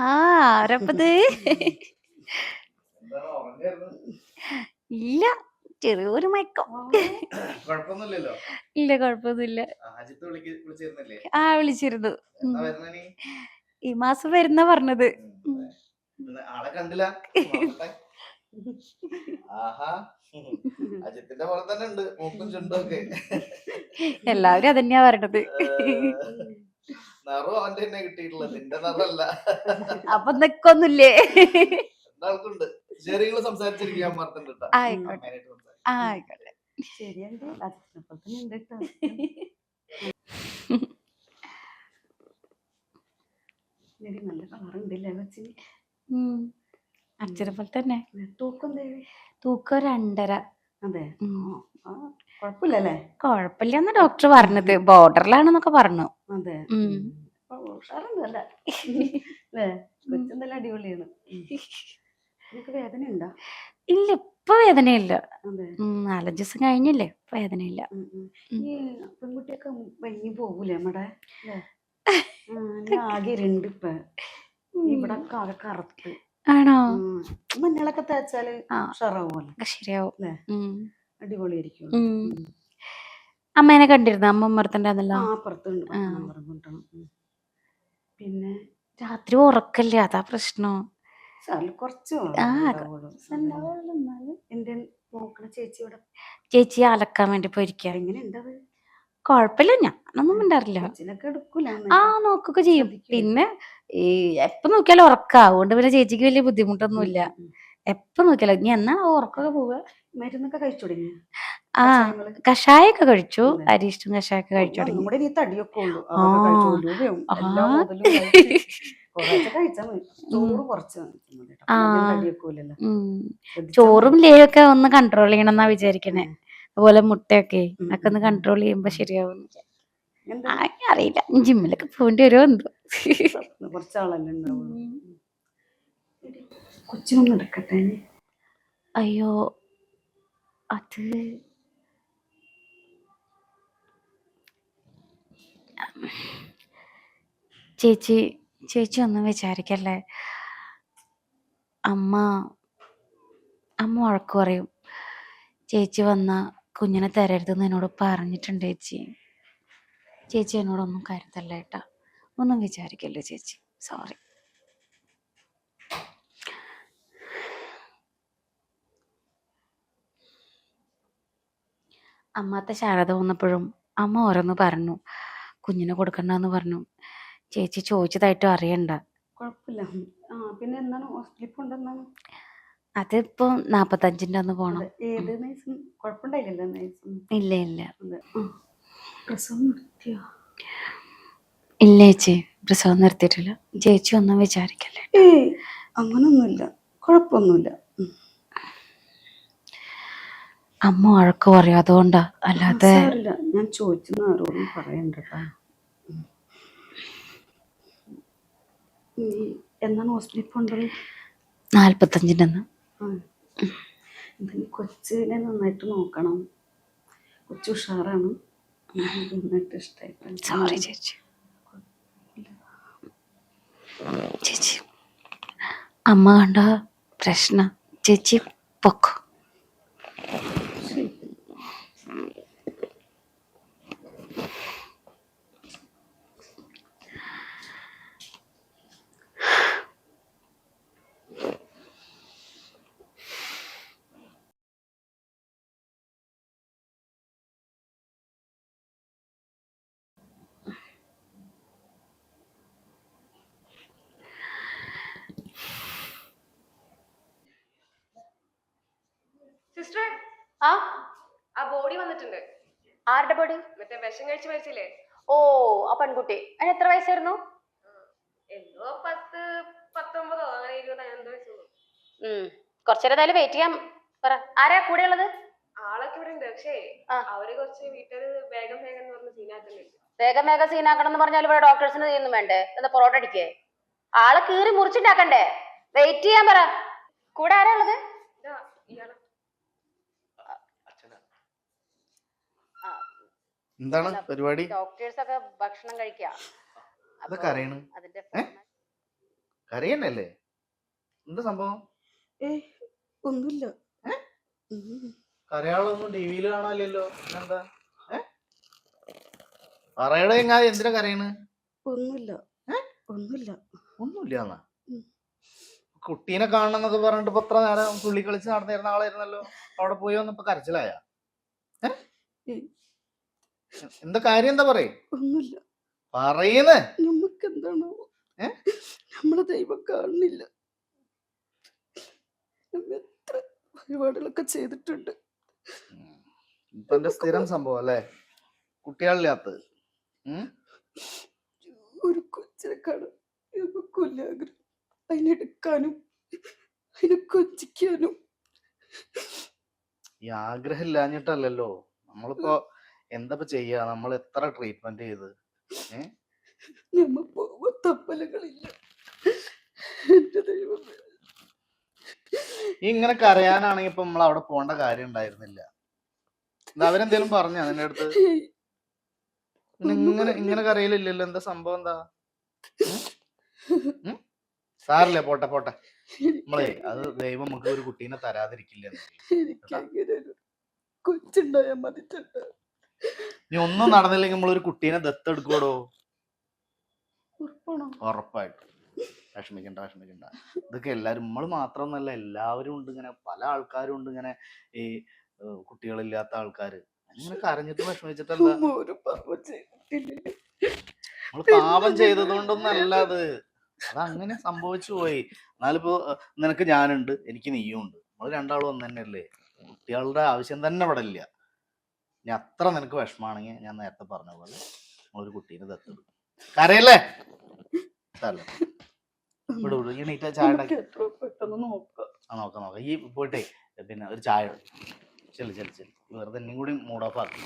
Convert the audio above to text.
ആ ആരപ്പത്? ഇല്ല ചെറിയൊരു മയക്കം. ഇല്ല കൊഴപ്പൊന്നുമില്ല ആ, വിളിച്ചിരുന്നു. ഈ മാസം വരുന്ന പറഞ്ഞത്. അജിത്തിന്റെ പോലെ തന്നെ ഉണ്ട്. മൂക്കും എല്ലാവരും അതന്നെയാ പറഞ്ഞത് നിറം അവന്റെ തന്നെ കിട്ടിയിട്ടുള്ളത്. നിന്റെ നിറല്ല അപ്പൊ നിക്കൊന്നില്ലേ രണ്ടാൾക്കുണ്ട് ചെറിയ സംസാരിച്ചിരിക്കാൻ പറഞ്ഞിട്ടുണ്ട് കേട്ടോ. ആയിക്കോട്ടെ. അമ്മേനായിട്ട് സംസാരിക്കും. ആ ആയിക്കോട്ടെ. ശരിയുണ്ട് അച്ഛനെ പോലെ തന്നെ ഉണ്ട് കേട്ടോ എടി, നല്ല കളറുണ്ടല്ലേ കൊച്ചിന് ഉം. അച്ഛനെ പോലെ തന്നെ. തൂക്കം ദേവി. തൂക്കം രണ്ടര. അതെ. കുഴപ്പമില്ലല്ലേ കൊഴപ്പില്ലെന്ന് ഡോക്ടർ പറഞ്ഞത്. ബോർഡറിലാണെന്നൊക്കെ പറഞ്ഞു. അതെ. അടിപൊളിയാണ്. നിനക്ക് വേദന ഉണ്ടോ ഇല്ല ഇപ്പൊ വേദനയില്ല. നാലഞ്ച് ദിവസം കഴിഞ്ഞില്ലേ? ഇപ്പൊ വേദനയില്ല. പെൺകുട്ടിയൊക്കെ പോകൂലേ നമ്മടെ? ആകെ രണ്ട് ഇപ്പൊ. ഇവിടെ ആകെ കറുത്ത്. ആണോ. മഞ്ഞളൊക്കെ തേച്ചാൽ ആ. ഉഷാറാവുമല്ലോ. ശരിയാവും. അടിപൊളിയായിരിക്കും. അമ്മേനെ കണ്ടിരുന്നു? അമ്മ ആ. പിന്നെ രാത്രി ഉറക്കല്ലേ? അതാ പ്രശ്നം. ചേച്ചി അലക്കാൻ വേണ്ടി ഉണ്ടത് കൊഴപ്പില്ല ഞാനൊന്നും ഉണ്ടാറില്ല ആ നോക്കൊക്കെ ചെയ്യും. പിന്നെ ഈ എപ്പ നോക്കിയാലും ഉറക്കാ. അതുകൊണ്ട് പിന്നെ ചേച്ചിക്ക് വലിയ ബുദ്ധിമുട്ടൊന്നുമില്ല. എപ്പൊ നോക്കിയാലും. ഇനി എന്നാ ഉറക്കൊക്കെ പോവുക. മരുന്നൊക്കെ കഴിച്ചു തുടങ്ങി ആ കഷായൊക്കെ കഴിച്ചു. അരിഷ്ടം കഷായൊക്കെ കഴിച്ചു തുടങ്ങി. നീ തടിയൊക്കെ ഉള്ളൂ. ചോറ്. ലേയൊക്കെ ഒന്ന് കൺട്രോൾ ചെയ്യണം എന്നാ വിചാരിക്കണേ. അതുപോലെ മുട്ടയൊക്കെ ഒക്കെ ഒന്ന്. കൺട്രോൾ ചെയ്യുമ്പോ ശരിയാവും അറിയില്ല. ജിമ്മിലൊക്കെ പോകേണ്ടി വരുമോ എന്തോ. കുറച്ചാളല്ലേ കൊച്ചിനൊന്നും എടുക്കട്ടെ അയ്യോ അത് ചേച്ചി ചേച്ചി ഒന്നും വിചാരിക്കല്ലേ? അമ്മ അമ്മ വഴക്ക് പറയും. ചേച്ചി വന്ന കുഞ്ഞിനെ തരരുതെന്ന് എന്നോട് പറഞ്ഞിട്ടുണ്ട് ചേച്ചി. ചേച്ചി എന്നോടൊന്നും കരുതല്ല ഏട്ടാ. ഒന്നും വിചാരിക്കല്ലേ ചേച്ചി? സോറി അമ്മാത്ത ശാരദ വന്നപ്പോഴും അമ്മ ഓരോന്ന് പറഞ്ഞു. കുഞ്ഞിനെ കൊടുക്കണ്ടെന്ന് പറഞ്ഞു. ചേച്ചി ചോദിച്ചതായിട്ടും അറിയണ്ട. കുഴപ്പമില്ല. ആ പിന്നെ ഹോസ്പിറ്റലിൽ അതിപ്പോ നാപ്പത്തഞ്ചിന്റെ അന്ന് പോണം. ഏത് നൈസും കുഴപ്പമുണ്ടായില്ലല്ലോ നൈസും ഇല്ല ഇല്ല. ഇല്ല ചേച്ചി. പ്രസവം നിർത്തിയിട്ടില്ല. ചേച്ചി ഒന്നും വിചാരിക്കല്ലേ? അങ്ങനൊന്നുമില്ല. കുഴപ്പമൊന്നുമില്ല ഉം. അമ്മ വഴക്ക് പറയും. അതുകൊണ്ടാ. അല്ലാതെ സാരമില്ല ഞാൻ ചോദിച്ചെന്ന് ആരോടും പറയണ്ട കേട്ടോ ഉം. നീ എന്നാണ് ഹോസ്പിറ്റലിൽ ആ. എന്തെങ്കിലും കൊച്ചിനെ നന്നായിട്ട് നോക്കണം. കൊച്ചു ഉഷാറാണ്. എനിക്ക് നന്നായിട്ട് സോറി ചേച്ചി. ചേച്ചി. അമ്മ കണ്ട പ്രശ്ന. ചേച്ചി പൊക്കോ. ആ? ആ ബോഡി വന്നിട്ടുണ്ട്. ആരുടെ ബോഡി മറ്റേ വിഷം കഴിച്ച് മരിച്ചില്ലേ? ഓ ആ പെൺകുട്ടി. അതിന് എത്ര വയസ്സായിരുന്നു? എന്തോ പത്ത് പത്തൊമ്പതോ അങ്ങനെ ഇരുപതോ എന്തോ വയസ്സുള്ളൂ ഉം. കുറച്ചേരം എന്തായാലും വെയിറ്റ് ചെയ്യാം. പറ. ആരാ കൂടെ ഉള്ളത്? ആളൊക്കെ ഇവിടെ ഉണ്ട്. പക്ഷേ അവർ കുറച്ച് വീട്ടുകാര് വേഗം വേഗം എന്ന് പറഞ്ഞ് സീനാക്കുന്നുണ്ട് വേഗം വേഗം സീനാക്കണം എന്ന് പറഞ്ഞാൽ ഇവിടെ ഡോക്ടേഴ്സിന് ചെയ്യുന്നു വേണ്ടേ? എന്താ പൊറോട്ട അടിക്കേ? ആളെ കീറി മുറിച്ചുണ്ടാക്കണ്ടേ? വെയിറ്റ് ചെയ്യാൻ പറ. കൂടെ ആരാ ഉള്ളത്? ഇയാൾ. എന്താണ് പരിപാടി? ഡോക്ടേഴ്സ് ഒക്കെ ഭക്ഷണം കഴിക്കുക അതൊക്കെ അറിയണം. അതിന്റെ ഏ? എന്താ സംഭവം? ഒന്നുമില്ല. കരയാളൊന്നും ടി വിയിൽ കാണാനില്ലല്ലോ. എന്താ പറയട എന്തിനാ കരയണ്? ഒന്നുമില്ല. ഒന്നുമില്ല. ഒന്നുമില്ല കുട്ടീനെ കാണണം എന്നൊക്കെ പറഞ്ഞിട്ട് ഇപ്പൊ എത്ര നേരം തുള്ളി കളിച്ച് നടന്നിരുന്ന ആളായിരുന്നല്ലോ. അവിടെ പോയി വന്നപ്പോ കരച്ചിലായ. എന്താ കാര്യം? എന്താ പറയും? ഒന്നുമില്ല. പറയുന്നേ. നമുക്ക് എന്താണോ നമ്മളെ ദൈവം കാണുന്നില്ല. നമ്മ എത്ര വഴിപാടുകളൊക്കെ ചെയ്തിട്ടുണ്ട്. ഇപ്പൊ എന്റെ സ്ഥിരം സംഭവം അല്ലേ? കുട്ടികളില്ലാത്തത് ഉം? ഒരു കൊച്ചിനെ കാണാൻ നമുക്കൊല്ല ആഗ്രഹം. അതിനെടുക്കാനും അതിനെ കൊഞ്ചിക്കാനും. ഈ ആഗ്രഹം ഇല്ലാഞ്ഞിട്ടല്ലല്ലോ. നമ്മളിപ്പോ എന്താ ചെയ്യ? നമ്മൾ എത്ര ട്രീറ്റ്മെന്റ് ചെയ്ത്? തപ്പലകളില്ല. ഇങ്ങനെ കരയാനാണെങ്കിൽ ഇപ്പൊ നമ്മൾ അവിടെ പോണ്ട കാര്യം ഉണ്ടായിരുന്നില്ല. അവരെന്തേലും പറഞ്ഞ അതിന്റെ അടുത്ത്? ഇങ്ങനെ ഇങ്ങനെ കരയിലില്ലല്ലോ. എന്താ സംഭവം എന്താ? ഉം? പോട്ടെ പോട്ടെ. നമ്മളെ അത് ദൈവം നമുക്ക് ഒരു കുട്ടീനെ തരാതിരിക്കില്ല കൊച്ചുണ്ടായ അങ്ങനെ മതി ചേട്ടാ. ഇനി ഒന്നും നടന്നില്ലെങ്കിൽ നമ്മൾ ഒരു കുട്ടീനെ ദത്തെടുക്കുവടോ? ഉറപ്പായിട്ട്. വിഷമിക്കണ്ട വിഷമിക്കണ്ട. ഇതൊക്കെ എല്ലാരും നമ്മൾ മാത്രമൊന്നല്ല എല്ലാവരും ഉണ്ട് ഇങ്ങനെ പല ആൾക്കാരും ഉണ്ട് ഇങ്ങനെ ഈ കുട്ടികളില്ലാത്ത ആൾക്കാര്. അങ്ങനെ കരഞ്ഞിട്ട് വിഷമിച്ചിട്ടല്ല. നമ്മൾ പാപം ചെയ്തതുകൊണ്ടൊന്നല്ല അത്. അതങ്ങനെ സംഭവിച്ചു പോയി. എന്നാലിപ്പോ നിനക്ക് ഞാനുണ്ട് എനിക്ക് നീയും ഉണ്ട് നമ്മൾ രണ്ടാളും ഒന്ന് തന്നെയല്ലേ കുട്ടികളുടെ ആവശ്യം തന്നെ ഇവിടെ ഇല്ല. ഇനി അത്ര നിനക്ക് വിഷമാണെങ്കിൽ ഞാൻ നേരത്തെ പറഞ്ഞ പോലെ ഒരു കുട്ടീനെ ദത്തെടുക്കും കരയല്ലേ? സാരമില്ല. വിടു വിടു. ഈ നീറ്റ ചായ ഉണ്ടാക്കി. ആ നോക്കാം നോക്കാം. ഈ പോയിട്ടേ പിന്നെ ഒരു ചായ ചെല്ലു ചെല്ലു ചെല്ലു. വെറുതെ എന്നെയും കൂടി മൂഡ് ഓഫ് ആക്കി.